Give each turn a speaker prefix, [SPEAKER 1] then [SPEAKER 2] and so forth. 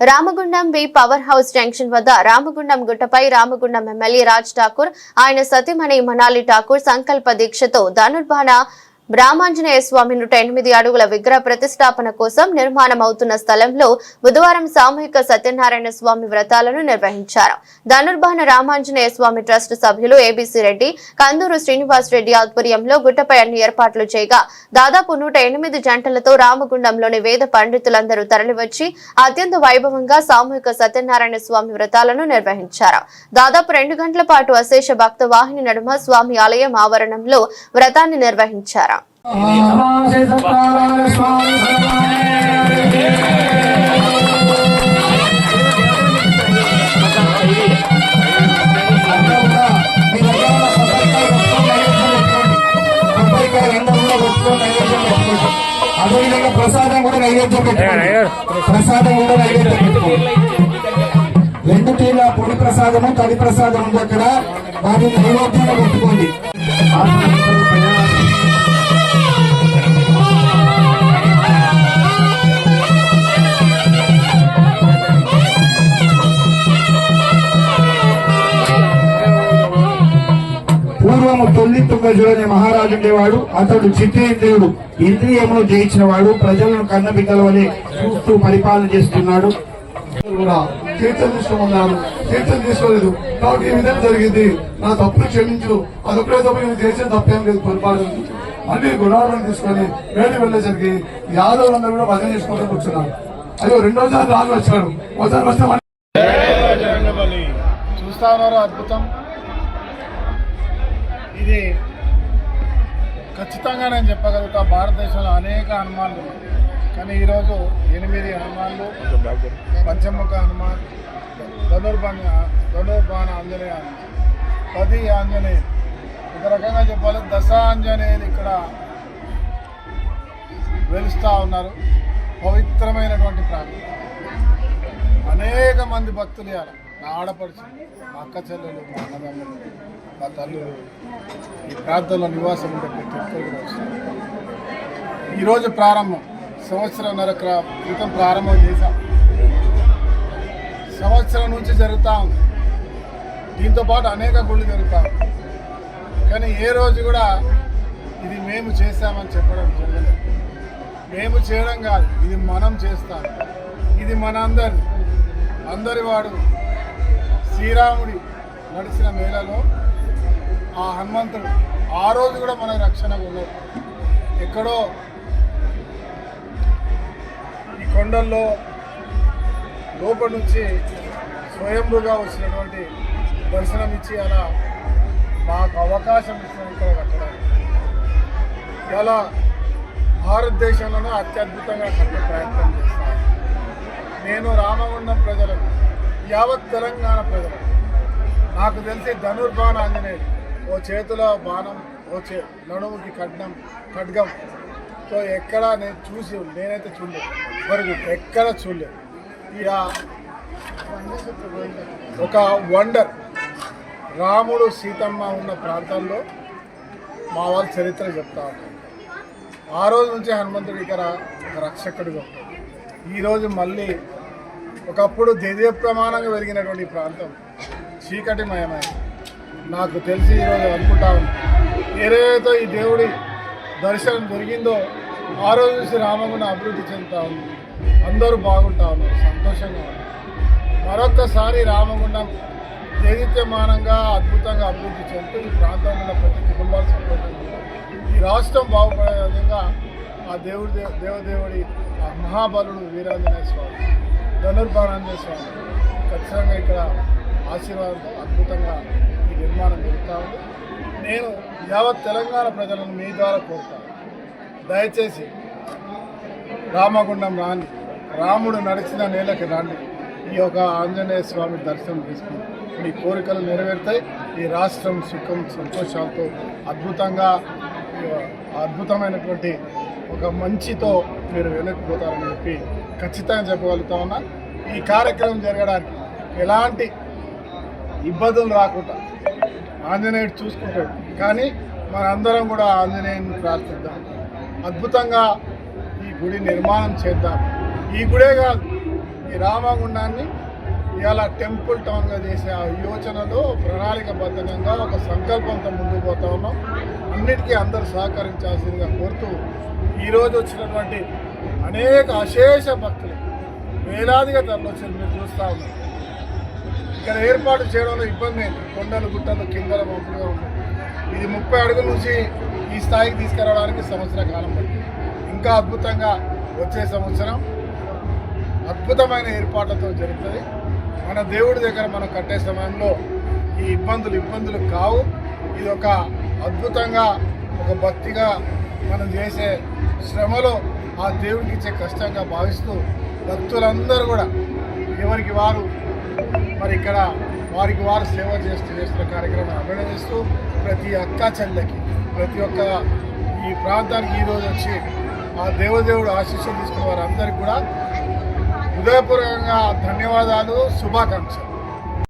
[SPEAKER 1] Ramagundam B power house junction వద్ద రామగుండం గుట్టపై Ramagundam MLA Raj Thakur ఆయన సతీమణి మనాలి ఠాకూర్ సంకల్ప దీక్షతో ధనుర్బాణ బ్రాహ్మాంజనేయ స్వామి నూట ఎనిమిది అడుగుల విగ్రహ ప్రతిష్టాపన కోసం నిర్మాణం అవుతున్న స్థలంలో బుధవారం సామూహిక సత్యనారాయణ స్వామి వ్రతాలను నిర్వహించారు. ధనుర్భాన రామాంజనేయ స్వామి ట్రస్ట్ సభ్యులు ఏబీసీ రెడ్డి కందూరు శ్రీనివాస్ రెడ్డి ఆధ్వర్యంలో గుట్టపై అన్ని ఏర్పాట్లు చేయగా దాదాపు నూట ఎనిమిది జంటలతో రామగుండంలోని వేద పండితులందరూ తరలివచ్చి అత్యంత వైభవంగా సామూహిక సత్యనారాయణ స్వామి వ్రతాలను నిర్వహించారు. దాదాపు రెండు గంటల పాటు అశేష భక్త వాహిని నడుమ స్వామి ఆలయం ఆవరణంలో వ్రతాన్ని నిర్వహించారు.
[SPEAKER 2] అదేవిధంగా ప్రసాదం కూడా నైవేద్యం పెట్టుకోండి ప్రసాదం కూడా నైవేద్యం పెట్టుకోండి రెండు తీర్ల పొడి ప్రసాదము తడి ప్రసాదం ఉంది అక్కడ. వాటిని నైవేద్యంగా పెట్టుకోండి. పూర్వము తొల్లి తుంగజుడనే మహారాజు ఉండేవాడు. అతడు చిత్తేంద్రియుడు. ఇంద్రియమును జయించిన వాడు ప్రజలను కన్నబిడ్డల వలె చూస్తూ పరిపాలన చేస్తున్నాడు.
[SPEAKER 3] తీర్థం తీసుకోమన్నారు తీర్థం తీసుకోలేదు. కాబట్టి ఈ విధంగా జరిగింది. నా తప్పులు క్షమించు. అదొక్కడే తప్పు నేను చేసిన తప్పేం లేదు పొరపాటు. అన్ని గుణాలను తీసుకొని వేడి వెళ్ళేసరికి యాదవులందరూ కూడా భజన చేసుకుంటూ కూర్చున్నారు. అయ్యో రెండోసారి రాజు వచ్చాడు. ఒకసారి వస్తే మళ్ళీ
[SPEAKER 4] చూస్తా ఉన్నారు అద్భుతం? ఇది ఖచ్చితంగా నేను చెప్పగలుగుతా భారతదేశంలో అనేక హనుమాన్లు కానీ ఈరోజు ఎనిమిది హనుమాన్లు పంచముఖ హనుమాన్ ధనుర్బాణ ధనుర్బాణ ఆంజనేయ హనుమాన్. పది ఆంజనేయులు. ఒక రకంగా చెప్పాలి దశ ఆంజనేయులు ఇక్కడ వెలుస్తూ ఉన్నారు. పవిత్రమైనటువంటి ప్రాంతం. అనేక మంది భక్తులు ఇవ్వాలి నా ఆడపడుచు మా అక్క చెల్లెలు మా అన్నదమ్ములు మా తల్లులు ఈ ప్రాంతంలో నివాసం ఉండే ప్రతి ఒక్కరు కూడా ఈరోజు ప్రారంభం సంవత్సరంన్నర క్రితం ప్రారంభం చేశాం. సంవత్సరం నుంచి జరుగుతూ. ఉంది దీంతో పాటు అనేక గుళ్ళు జరుగుతాం. కానీ ఏ రోజు కూడా ఇది మేము చేశామని చెప్పడం జరగలేదు. మేము చేయడం కాదు ఇది మనం చేస్తాం. ఇది మన అందరి అందరి వాడు శ్రీరాముడి నడిచిన మేళలో ఆ హనుమంతుడు ఆ రోజు కూడా మన రక్షణకు ఉన్నాడు ఎక్కడో ఈ కొండల్లో లోపల నుంచి స్వయంభూగా వచ్చినటువంటి దర్శనం ఇచ్చి అలా మాకు అవకాశం ఇచ్చిన ఇక్కడ కట్టడానికి ఇలా భారతదేశంలోనే అత్యద్భుతంగా కట్టే ప్రయత్నం చేస్తాను నేను రామగుండం ప్రజలను యావత్ తెలంగాణ ప్రజలు. నాకు తెలిసి ధనుర్బాణ ఆంజనేయుడు. ఓ చేతిలో బాణం ఓ చే నడుముకి ఖడ్గం ఖడ్గం. సో ఎక్కడ నేను చూసి నేనైతే చూడలేదు. మరి ఎక్కడ చూడలేదు. ఇక ఒక వండర్. రాముడు సీతమ్మ ఉన్న ప్రాంతాల్లో మా వాళ్ళ చరిత్ర చెప్తా ఉంటారు ఆ రోజు నుంచి హనుమంతుడు ఇక్కడ రక్షకుడిగా ఉంటాడు ఈరోజు మళ్ళీ ఒకప్పుడు దివ్య ప్రమాణంగా వెలిగినటువంటి ప్రాంతం చీకటిమయమైంది నాకు తెలిసి ఈరోజు అనుకుంటా ఉంది. ఏదైతే ఈ దేవుడి దర్శనం దొరికిందో ఆ రోజు నుంచి రామగుణ అభివృద్ధి చెందుతా ఉంది. అందరూ బాగుంటా ఉన్నారు సంతోషంగా ఉన్నారు. మరొక్కసారి రామగుండం దేదిత్యమానంగా అద్భుతంగా అభివృద్ధి చెందుతూ ఈ ప్రాంతంలో ఉన్న ప్రతి కుటుంబాలు సంతోషంగా ఈ రాష్ట్రం బాగుపడే విధంగా ఆ దేవుడి దే- దేవదేవుడి మహాబలుడు వీరాంజనేయ స్వామి. ధనుర్బాణాంజనేయ స్వామి ఖచ్చితంగా ఇక్కడ ఆశీర్వాదంతో అద్భుతంగా ఈ నిర్మాణం జరుగుతూ ఉంది. నేను యావత్ తెలంగాణ ప్రజలను మీ ద్వారా కోరుతాను. దయచేసి రామగుండం రాని రాముడు నడిచిన నేలకి రాండి. ఈ యొక్క ఆంజనేయ స్వామి దర్శనం తీసుకుని మీ కోరికలు నెరవేరుతాయి. ఈ రాష్ట్రం సుఖం సంతోషాలతో అద్భుతంగా అద్భుతమైనటువంటి ఒక మంచితో మీరు వెనక్కిపోతారని చెప్పి ఖచ్చితంగా చెప్పగలుగుతా ఉన్నా ఈ కార్యక్రమం జరగడానికి ఎలాంటి ఇబ్బందులు రాకుండా ఆంజనేయుడు చూసుకుంటాడు. కానీ మనందరం కూడా ఆంజనేయుని ప్రార్థిద్దాం. అద్భుతంగా ఈ గుడి నిర్మాణం చేద్దాం. ఈ గుడే కాదు ఈ రామగుండాన్ని ఇవాళ టెంపుల్ టౌన్గా చేసే ఆ యోచనలో ప్రణాళికబద్ధంగా ఒక సంకల్పంతో ముందుకు పోతా ఉన్నాం. అన్నిటికీ అందరూ సహకరించాల్సిందిగా కోరుతూ ఈరోజు వచ్చినటువంటి అనేక అశేష భక్తులు. వేలాదిగా తరలివచ్చారు మీరు చూస్తూ ఉన్నారు. ఇక్కడ ఏర్పాటు చేయడంలో ఇబ్బంది ఏంటి కొండలు గుట్టలు కిందల మొక్కలుగా ఉన్నాయి ఇది ముప్పై అడుగుల నుంచి ఈ స్థాయికి తీసుకురావడానికి సంవత్సర కాలం పట్టింది ఇంకా అద్భుతంగా వచ్చే సంవత్సరం అద్భుతమైన ఏర్పాట్లతో జరుగుతుంది. మన దేవుడి దగ్గర మనం కట్టే సమయంలో ఈ ఇబ్బందులు ఇబ్బందులు కావు. ఇది ఒక అద్భుతంగా ఒక భక్తిగా మనం చేసే శ్రమలో ఆ దేవుడికి ఇచ్చే కష్టంగా భావిస్తూ భక్తులందరూ కూడా ఎవరికి వారు మరి ఇక్కడ వారికి వారు సేవ చేస్తూ చేస్తున్న కార్యక్రమాన్ని అభినందిస్తూ ప్రతి అక్క చెల్లెకి ప్రతి ఒక్క ఈ ప్రాంతానికి ఈరోజు వచ్చి ఆ దేవదేవుడు ఆశీస్సులు తీసుకున్న వారందరికీ కూడా హృదయపూర్వకంగా ధన్యవాదాలు శుభాకాంక్షలు.